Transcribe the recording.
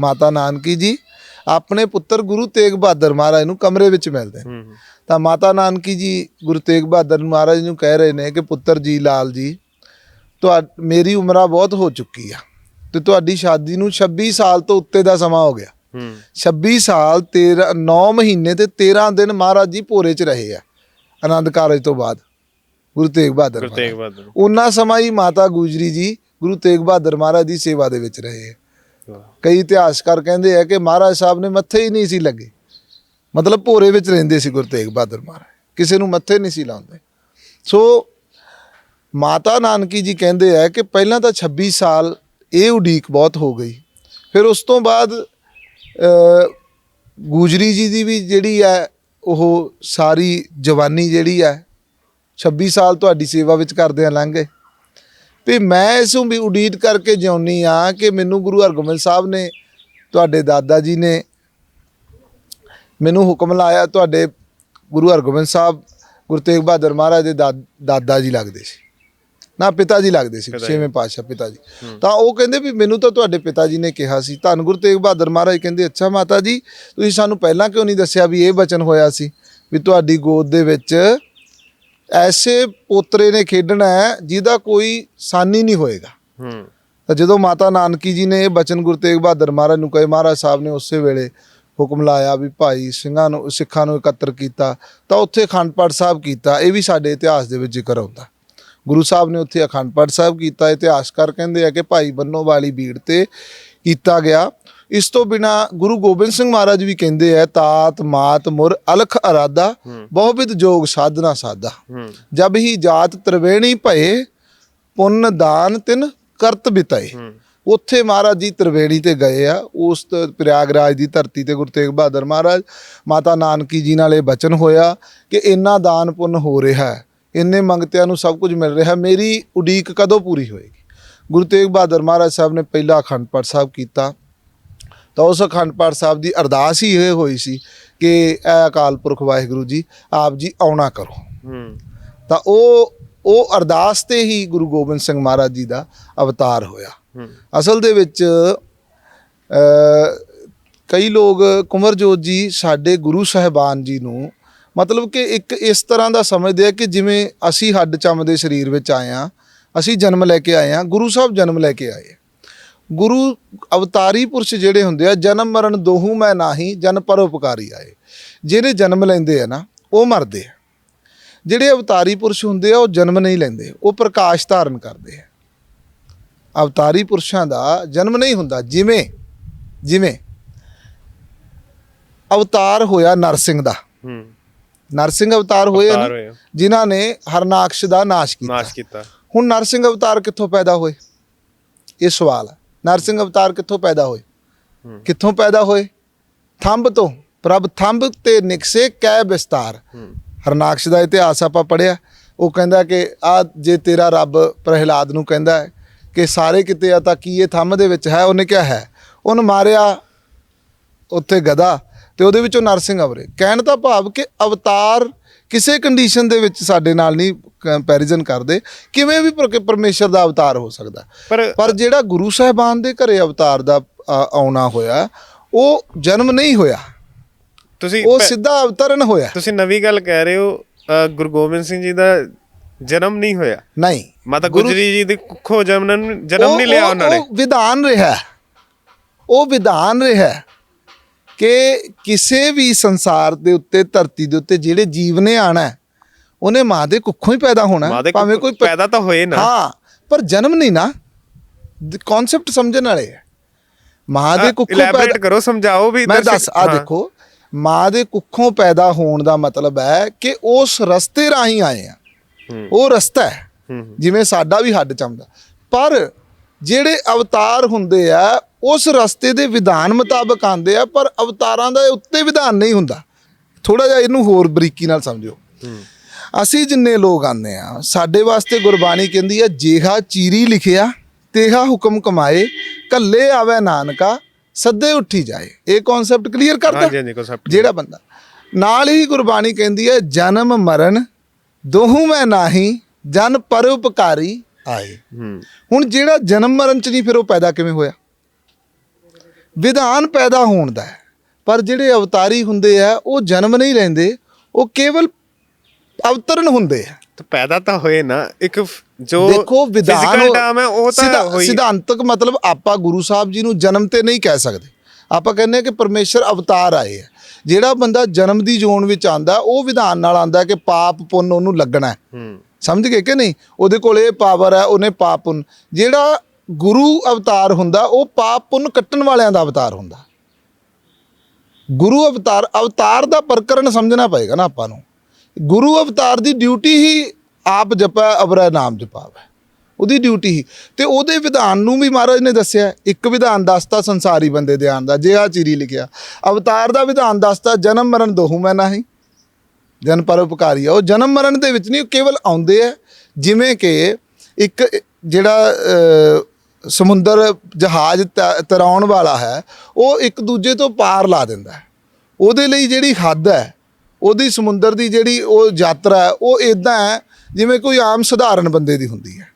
ਮਾਤਾ ਨਾਨਕੀ ਜੀ ਆਪਣੇ ਪੁੱਤਰ ਗੁਰੂ ਤੇਗ ਬਹਾਦਰ ਮਹਾਰਾਜ ਨੂੰ ਕਮਰੇ ਵਿੱਚ ਮਿਲਦੇ ਤਾਂ ਮਾਤਾ ਨਾਨਕੀ ਜੀ ਗੁਰੂ ਤੇਗ ਬਹਾਦਰ ਮਹਾਰਾਜ ਨੂੰ ਕਹਿ ਰਹੇ ਨੇ ਕਿ ਪੁੱਤਰ ਜੀ ਲਾਲ ਜੀ ਤੁਹਾ ਮੇਰੀ ਉਮਰਾਂ ਬਹੁਤ ਹੋ ਚੁੱਕੀ ਆ ਤੇ ਤੁਹਾਡੀ ਸ਼ਾਦੀ ਨੂੰ 26 ਸਾਲ ਤੋਂ ਉੱਤੇ ਦਾ ਸਮਾਂ ਹੋ ਗਿਆ। ਹੂੰ। 26 ਸਾਲ 13 9 ਮਹੀਨੇ ਤੇ 13 ਦਿਨ ਮਹਾਰਾਜ ਜੀ ਭੋਰੇ 'ਚ ਰਹੇ ਆ ਆਨੰਦ ਕਾਰਜ ਤੋਂ ਬਾਅਦ ਗੁਰੂ ਤੇਗ ਬਹਾਦਰ ਗੁਰੂ। ਤੇਗ ਬਹਾਦਰ। ਉਹਨਾਂ ਸਮਾਂ ਹੀ ਮਾਤਾ ਗੁਜਰੀ ਜੀ ਗੁਰੂ ਤੇਗ ਬਹਾਦਰ ਮਹਾਰਾਜ ਦੀ ਸੇਵਾ ਦੇ ਵਿੱਚ ਰਹੇ ਆ। ਕਈ ਇਤਿਹਾਸਕਾਰ ਕਹਿੰਦੇ ਆ ਕਿ ਮਹਾਰਾਜ ਸਾਹਿਬ ਨੇ ਮੱਥੇ ਹੀ ਨਹੀਂ ਸੀ ਲੱਗੇ। ਮਤਲਬ ਭੋਰੇ ਵਿੱਚ ਰਹਿੰਦੇ ਸੀ ਗੁਰੂ ਤੇਗ ਬਹਾਦਰ ਮਹਾਰਾਜ। ਕਿਸੇ ਨੂੰ ਮੱਥੇ ਨਹੀਂ ਸੀ ਲਾਉਂਦੇ। ਸੋ ਮਾਤਾ ਨਾਨਕੀ ਜੀ ਕਹਿੰਦੇ ਆ ਕਿ ਪਹਿਲਾਂ ਤਾਂ 26 ਸਾਲ ਇਹ ਉਡੀਕ ਬਹੁਤ ਹੋ ਗਈ। ਫਿਰ ਉਸ ਤੋਂ ਬਾਅਦ ਅ, ਗੁਜਰੀ ਜੀ ਦੀ ਵੀ ਜਿਹੜੀ ਹੈ ਉਹ ਸਾਰੀ ਜਵਾਨੀ ਜਿਹੜੀ ਹੈ 26 ਸਾਲ ਤੁਹਾਡੀ ਸੇਵਾ ਵਿੱਚ ਕਰਦਿਆਂ ਲੰਘ ਵੀ ਮੈਂ ਇਸ ਨੂੰ ਵੀ ਉਡੀਕ ਕਰਕੇ ਜਿਉਣੀ ਆ ਕਿ ਮੈਨੂੰ ਗੁਰੂ ਹਰਗੋਬਿੰਦ ਸਾਹਿਬ ਨੇ ਤੁਹਾਡੇ ਦਾਦਾ ਜੀ ਨੇ ਮੈਨੂੰ ਹੁਕਮ ਲਾਇਆ ਤੁਹਾਡੇ ਗੁਰੂ ਹਰਗੋਬਿੰਦ ਸਾਹਿਬ ਗੁਰੂ ਤੇਗ ਬਹਾਦਰ ਮਹਾਰਾਜ ਦੇ ਦਾਦਾ ਜੀ ਲੱਗਦੇ ਸੀ। ਨਾ ਪਿਤਾ ਜੀ ਲੱਗਦੇ ਸੀ। ਛੇਵੇਂ ਪਾਤਸ਼ਾਹ ਪਿਤਾ ਜੀ। ਤਾਂ ਉਹ ਕਹਿੰਦੇ ਵੀ ਮੈਨੂੰ ਤਾਂ ਤੁਹਾਡੇ ਪਿਤਾ ਜੀ ਨੇ ਕਿਹਾ ਸੀ। ਧੰਨ ਗੁਰੂ ਤੇਗ ਬਹਾਦਰ ਮਹਾਰਾਜ ਕਹਿੰਦੇ ਅੱਛਾ ਮਾਤਾ ਜੀ ਤੁਸੀਂ ਸਾਨੂੰ ਪਹਿਲਾਂ ਕਿਉਂ ਨਹੀਂ ਦੱਸਿਆ ਵੀ ਇਹ ਬਚਨ ਹੋਇਆ ਸੀ? ਵੀ ਤੁਹਾਡੀ ਗੋਦ ਦੇ ਵਿੱਚ ਐਸੇ ਪੋਤਰੇ ਨੇ ਖੇਡਣਾ ਹੈ ਜਿਹਦਾ ਕੋਈ ਸਾਨੀ ਨਹੀਂ ਹੋਏਗਾ। ਹੂੰ। ਤਾਂ ਜਦੋਂ ਮਾਤਾ ਨਾਨਕੀ ਜੀ ਨੇ ਇਹ ਬਚਨ ਗੁਰੂ ਤੇਗ ਬਹਾਦਰ ਮਹਾਰਾਜ ਨੂੰ ਕਹੇ ਮਹਾਰਾਜ ਸਾਹਿਬ ਨੇ ਉਸੇ ਵੇਲੇ ਹੁਕਮ ਲਾਇਆ ਵੀ ਭਾਈ ਸਿੰਘਾਂ ਨੂੰ ਸਿੱਖਾਂ ਨੂੰ ਇਕੱਤਰ ਕੀਤਾ ਤਾਂ ਉੱਥੇ ਅਖੰਡ ਪਾਠ ਸਾਹਿਬ ਕੀਤਾ ਇਹ ਵੀ ਸਾਡੇ ਇਤਿਹਾਸ ਦੇ ਵਿੱਚ ਜ਼ਿਕਰ ਆਉਂਦਾ ਗੁਰੂ ਸਾਹਿਬ ਨੇ ਉੱਥੇ ਅਖੰਡ ਪਾਠ ਸਾਹਿਬ ਕੀਤਾ ਇਤਿਹਾਸਕਾਰ ਕਹਿੰਦੇ ਆ ਕਿ ਭਾਈ ਬੰਨੋ ਵਾਲੀ ਬੀੜ ਤੇ ਕੀਤਾ ਗਿਆ। ਇਸ ਤੋਂ ਬਿਨਾ ਗੁਰੂ ਗੋਬਿੰਦ ਸਿੰਘ ਮਹਾਰਾਜ ਵੀ ਕਹਿੰਦੇ ਆ ਤਾਤ ਮਾਤ ਮੁਰ ਅਲਖ ਅਰਾਦਾ ਬਹੁਵਿਧ ਜੋਗ ਸਾਧਨਾ ਸਾਦਾ ਹੂੰ। ਜਬ ਹੀ ਜਾਤ ਤਰਵੇਣੀ ਭਏ ਪੁੰਨ ਦਾਨ ਤਿਨ ਕਰਤ ਬਿਤਾਏ। ਉੱਥੇ ਮਹਾਰਾਜ ਜੀ ਤਰਵੇਣੀ ਤੇ ਗਏ ਆ ਉਸ ਪ੍ਰਯਾਗਰਾਜ ਦੀ ਧਰਤੀ ਤੇ ਗੁਰੂ ਤੇਗ ਬਹਾਦਰ ਮਹਾਰਾਜ ਮਾਤਾ ਨਾਨਕੀ ਜੀ ਨਾਲ ਇਹ ਬਚਨ ਹੋਇਆ ਕਿ ਇੰਨਾ ਦਾਨ ਪੁੰਨ ਹੋ ਰਿਹਾ ਹੈ ਇੰਨੇ ਮੰਗਤਿਆਂ ਨੂੰ ਸਭ ਕੁਝ ਮਿਲ ਰਿਹਾ ਮੇਰੀ ਉਡੀਕ ਕਦੋਂ ਪੂਰੀ ਹੋਏਗੀ? ਗੁਰੂ ਤੇਗ ਬਹਾਦਰ ਮਹਾਰਾਜ ਸਾਹਿਬ ਨੇ ਪਹਿਲਾ ਅਖੰਡ ਪਾਠ ਸਾਹਿਬ ਕੀਤਾ ਤਾਂ ਉਸ ਅਖੰਡ ਪਾਠ ਸਾਹਿਬ ਦੀ ਅਰਦਾਸ ਹੀ ਇਹ ਹੋਈ ਸੀ ਕਿ ਐ ਅਕਾਲ ਪੁਰਖ ਵਾਹਿਗੁਰੂ ਜੀ ਆਪ ਜੀ ਆਉਣਾ ਕਰੋ। ਹੂੰ। ਤਾਂ ਉਹ ਉਹ ਅਰਦਾਸ ਤੇ ਹੀ ਗੁਰੂ ਗੋਬਿੰਦ ਸਿੰਘ ਮਹਾਰਾਜ ਜੀ ਦਾ ਅਵਤਾਰ ਹੋਇਆ। ਅਸਲ ਦੇ ਵਿੱਚ ਕਈ ਲੋਕ ਕੁੰਵਰਜੋਤ ਜੀ ਸਾਡੇ ਗੁਰੂ ਸਾਹਿਬਾਨ ਜੀ ਨੂੰ ਮਤਲਬ ਕਿ ਇੱਕ ਇਸ ਤਰ੍ਹਾਂ ਦਾ ਸਮਝਦੇ ਆ ਕਿ ਜਿਵੇਂ ਅਸੀਂ ਹੱਡ ਚੰਮ ਦੇ ਸਰੀਰ ਵਿੱਚ ਆਏ ਆ ਅਸੀਂ ਜਨਮ ਲੈ ਕੇ ਆਏ ਆ ਗੁਰੂ ਸਾਹਿਬ ਜਨਮ ਲੈ ਕੇ ਆਏ ਆ। ਗੁਰੂ ਅਵਤਾਰੀ ਪੁਰਸ਼ ਜਿਹੜੇ ਹੁੰਦੇ ਆ ਜਨਮ ਮਰਨ ਦੋਹੂ ਮੈਂ ਨਾਹੀ ਜਨ ਪਰਉਪਕਾਰੀ ਆਏ। ਜਿਹੜੇ ਜਨਮ ਲੈਂਦੇ ਆ ਨਾ ਉਹ ਮਰਦੇ ਆ। ਜਿਹੜੇ ਅਵਤਾਰੀ ਪੁਰਸ਼ ਹੁੰਦੇ ਆ ਉਹ ਜਨਮ ਨਹੀਂ ਲੈਂਦੇ ਉਹ ਪ੍ਰਕਾਸ਼ ਧਾਰਨ ਕਰਦੇ ਆ। ਅਵਤਾਰੀ ਪੁਰਸ਼ਾਂ ਦਾ ਜਨਮ ਨਹੀਂ ਹੁੰਦਾ ਜਿਵੇਂ ਜਿਵੇਂ ਅਵਤਾਰ ਹੋਇਆ ਨਰਸਿੰਘ ਦਾ। ਹੂੰ। ਨਰਸਿੰਘ ਅਵਤਾਰ ਹੋਏ ਨੇ। ਜਿਨ੍ਹਾਂ ਨੇ ਹਰਨਾਕਸ਼ ਦਾ ਨਾਸ਼ ਕੀਤਾ। ਨਾਸ਼ ਕੀਤਾ। ਹੁਣ ਨਰਸਿੰਘ ਅਵਤਾਰ ਕਿੱਥੋਂ ਪੈਦਾ ਹੋਏ? ਇਹ ਸਵਾਲ ਹੈ ਨਰਸਿੰਘ ਅਵਤਾਰ ਕਿੱਥੋਂ ਪੈਦਾ ਹੋਏ। ਕਿੱਥੋਂ ਪੈਦਾ ਹੋਏ? ਥੰਬ ਤੋਂ। ਪ੍ਰਭ ਥੰਬ ਤੇ ਨਿਕਸੇ ਕੈ ਵਿਸਤਾਰ। ਹਰਨਾਕਸ਼ ਦਾ ਇਤਿਹਾਸ ਆਪਾਂ ਪੜਿਆ ਉਹ ਕਹਿੰਦਾ ਕਿ ਆ ਜੇ ਤੇਰਾ ਰੱਬ ਪ੍ਰਹਿਲਾਦ ਨੂੰ ਕਹਿੰਦਾ ਹੈ ਕਿ ਸਾਰੇ ਕਿਤੇ ਆ ਤਾਂ ਕੀ ਇਹ ਥੰਮ ਦੇ ਵਿੱਚ ਹੈ? ਉਹਨੇ ਕਿਹਾ ਹੈ। ਉਹਨੂੰ ਮਾਰਿਆ ਉੱਥੇ ਗਦਾ ਤੇ ਉਹਦੇ ਵਿੱਚੋਂ ਨਰਸਿੰਘ ਅਵਰੇ। ਕਹਿਣ ਦਾ ਭਾਵ ਕਿ ਅਵਤਾਰ ਕਿਸੇ ਕੰਡੀਸ਼ਨ ਦੇ ਵਿੱਚ ਸਾਡੇ ਨਾਲ ਨਹੀਂ ਕੰਪੈਰੀਜ਼ਨ ਕਰਦੇ ਕਿਵੇਂ ਵੀ ਪਰ- ਪਰਮੇਸ਼ਰ ਦਾ ਅਵਤਾਰ ਹੋ ਸਕਦਾ। ਪਰ ਜਿਹੜਾ ਗੁਰੂ ਸਾਹਿਬਾਨ ਦੇ ਘਰੇ ਅਵਤਾਰ ਦਾ ਆਉਣਾ ਹੋਇਆ ਉਹ ਜਨਮ ਨਹੀਂ ਹੋਇਆ। ਤੁਸੀਂ ਉਹ ਸਿੱਧਾ ਅਵਤਰਨ ਹੋਇਆ। ਤੁਸੀਂ ਨਵੀਂ ਗੱਲ ਕਹਿ ਰਹੇ ਹੋ ਗੁਰੂ ਗੋਬਿੰਦ ਸਿੰਘ ਜੀ ਦਾ ਜਨਮ ਨਹੀਂ ਹੋਇਆ। ਨਹੀਂ। ਮਾਤਾ ਗੁਜਰੀ ਜੀ ਦੇ ਕੁੱਖੋਂ ਜਨਮ ਜਨਮ ਨਹੀਂ ਲਿਆ ਉਹ- ਉਹਨਾਂ ਨੇ। ਉਹ ਵਿਧਾਨ ਰਿਹਾ। ਉਹ ਵਿਧਾਨ ਰਿਹਾ। ਕਿ ਕਿਸੇ ਵੀ ਸੰਸਾਰ ਦੇ ਉੱਤੇ ਧਰਤੀ ਦੇ ਉੱਤੇ ਜਿਹੜੇ ਜੀਵ ਨੇ ਆਣਾ ਉਹਨੇ ਮਾਂ ਦੇ ਕੁੱਖੋਂ ਹੀ ਪੈਦਾ ਹੋਣਾ ਭਾਵੇਂ ਕੋਈ ਪੈਦਾ ਤਾਂ ਹੋਏ ਨਾ। ਹਾਂ ਪਰ ਜਨਮ ਨਹੀਂ ਨਾ। ਕਨਸੈਪਟ ਸਮਝਣ ਵਾਲੇ ਹੈ। ਮਾਂ ਦੇ ਕੁੱਖੋਂ ਇਲੈਬੋਰੇਟ ਕਰੋ ਸਮਝਾਓ ਵੀ ਮੈਂ ਦੱਸ ਆ। ਦੇਖੋ ਮਾਂ ਦੇ ਕੁੱਖੋਂ ਪੈਦਾ ਹੋਣ ਦਾ ਮਤਲਬ ਹੈ ਕਿ ਉਸ ਰਸਤੇ ਰਾਹੀਂ ਆਏ ਆ। ਉਹ ਰਸਤਾ ਹੈ। ਜਿਵੇਂ ਸਾਡਾ ਵੀ ਹੱਡ ਚੰਮਦਾ ਪਰ ਜਿਹੜੇ ਅਵਤਾਰ ਹੁੰਦੇ ਆ ਉਸ ਰਸਤੇ ਦੇ ਵਿਧਾਨ ਮੁਤਾਬਕ ਆਉਂਦੇ ਆ ਪਰ ਅਵਤਾਰਾਂ ਦਾ ਉੱਤੇ ਵਿਧਾਨ ਨਹੀਂ ਹੁੰਦਾ। ਥੋੜਾ ਜਿਹਾ ਇਹਨੂੰ ਹੋਰ ਬਰੀਕੀ ਨਾਲ ਸਮਝੋ ਅਸੀਂ ਜਿੰਨੇ ਲੋਕ ਆਉਂਦੇ ਆ ਸਾਡੇ ਵਾਸਤੇ ਗੁਰਬਾਣੀ ਕਹਿੰਦੀ ਆ ਜੇਹਾ ਚੀਰੀ ਲਿਖਿਆ ਤੇਹਾ ਹੁਕਮ ਕਮਾਏ ਕੱਲੇ ਆਵੇ ਨਾਨਕਾ ਸੱਦੇ ਉੱਠੀ ਜਾਏ। ਇਹ ਕਨਸੈਪਟ ਕਲੀਅਰ ਕਰਦਾ? ਜਿਹੜਾ ਬੰਦਾ। ਨਾਲ ਹੀ ਗੁਰਬਾਣੀ ਕਹਿੰਦੀ ਹੈ ਜਨਮ ਮਰਨ ਦੋਹੂ ਮੈਂ ਨਾਹੀ ਜਨ ਪਰਉਪਕਾਰੀ ਆਏ। ਹੁਣ ਜਿਹੜਾ ਜਨਮ ਮਰਨ ਚ ਨਹੀਂ ਫਿਰ ਉਹ ਪੈਦਾ ਕਿਵੇਂ ਹੋਇਆ? ਵਿਧਾਨ ਪੈਦਾ ਹੋਣ ਦਾ ਹੈ। ਪਰ ਜਿਹੜੇ ਅਵਤਾਰੀ ਹੁੰਦੇ ਆ ਉਹ ਜਨਮ ਨਹੀਂ ਲੈਂਦੇ ਉਹ ਕੇਵਲ ਅਵਤਰਨ ਹੁੰਦੇ ਆ। ਤਾਂ ਪੈਦਾ ਤਾਂ ਹੋਏ ਨਾ ਇੱਕ ਜੋ ਦੇਖੋ ਵਿਧਾਨ physical term ਹੈ ਉਹ ਤਾਂ ਸਿਧਾ- ਹੋਈ। ਸਿਧਾਂਤਕ ਮਤਲਬ ਆਪਾਂ ਗੁਰੂ ਸਾਹਿਬ ਜੀ ਨੂੰ ਜਨਮ ਤੇ ਨਹੀਂ ਕਹਿ ਸਕਦੇ। ਆਪਾਂ ਕਹਿੰਦੇ ਆ ਕਿ ਪਰਮੇਸ਼ਰ ਅਵਤਾਰ ਆਏ ਆ। ਜਿਹੜਾ ਬੰਦਾ ਜਨਮ ਦੀ ਜ਼ੋਨ ਵਿੱਚ ਆਂਦਾ ਉਹ ਵਿਧਾਨ ਨਾਲ ਆਂਦਾ ਕਿ ਪਾਪ ਪੁੰਨ ਉਹਨੂੰ ਲੱਗਣਾ ਹੈ। ਹੂੰ। ਸਮਝ ਗਏ ਕਿ ਨਹੀਂ? ਉਹਦੇ ਕੋਲ ਇਹ ਪਾਵਰ ਹੈ ਉਹਨੇ ਪਾਪ ਪੁੰਨ। ਜਿਹੜਾ ਗੁਰੂ ਅਵਤਾਰ ਹੁੰਦਾ, ਉਹ ਪਾਪ ਪੁੰਨ ਕੱਟਣ ਵਾਲਿਆਂ ਦਾ ਅਵਤਾਰ ਹੁੰਦਾ। ਗੁਰੂ ਅਵਤਾਰ ਅਵਤਾਰ ਦਾ ਪ੍ਰਕਰਨ ਸਮਝਣਾ ਪਏਗਾ ਨਾ ਆਪਾਂ ਨੂੰ। ਗੁਰੂ ਅਵਤਾਰ ਦੀ ਡਿਊਟੀ ਹੀ ਆਪ ਜਪੈ ਅਬਰੈ ਨਾਮ ਜਪਾਵੇ। ਉਹਦੀ ਡਿਊਟੀ ਹੀ। ਤੇ ਉਹਦੇ ਵਿਧਾਨ ਨੂੰ ਵੀ ਮਹਾਰਾਜ ਨੇ ਦੱਸਿਆ, ਇੱਕ ਵਿਧਾਨ ਦੱਸਤਾ ਸੰਸਾਰੀ ਬੰਦੇ ਦੇ ਆਣ ਦਾ, ਜੇ ਆ ਚੀਰੀ ਲਿਖਿਆ। ਅਵਤਾਰ ਦਾ ਵਿਧਾਨ ਦੱਸਤਾ, ਜਨਮ ਮਰਨ ਦੋਹੂ ਮੈਂ ਨਹੀਂ। ਜਨ ਪਰਉਪਕਾਰੀ ਆ। ਉਹ ਜਨਮ ਮਰਨ ਦੇ ਵਿੱਚ ਨਹੀਂ, ਉਹ ਕੇਵਲ ਆਉਂਦੇ ਆ। ਜਿਵੇਂ ਕਿ ਇੱਕ ਜਿਹੜਾ ਸਮੁੰਦਰ ਜਹਾਜ਼ ਤ- ਤਰਾਉਣ ਵਾਲਾ ਹੈ, ਉਹ ਇੱਕ ਦੂਜੇ ਤੋਂ ਪਾਰ ਲਾ ਦਿੰਦਾ ਹੈ। ਉਹਦੇ ਲਈ ਜਿਹੜੀ ਹੱਦ ਹੈ, ਉਹਦੀ ਸਮੁੰਦਰ ਦੀ ਜਿਹੜੀ ਉਹ ਯਾਤਰਾ ਹੈ, ਉਹ ਇਦਾਂ ਹੈ ਜਿਵੇਂ ਕੋਈ ਆਮ ਸਧਾਰਨ ਬੰਦੇ ਦੀ ਹੁੰਦੀ ਹੈ।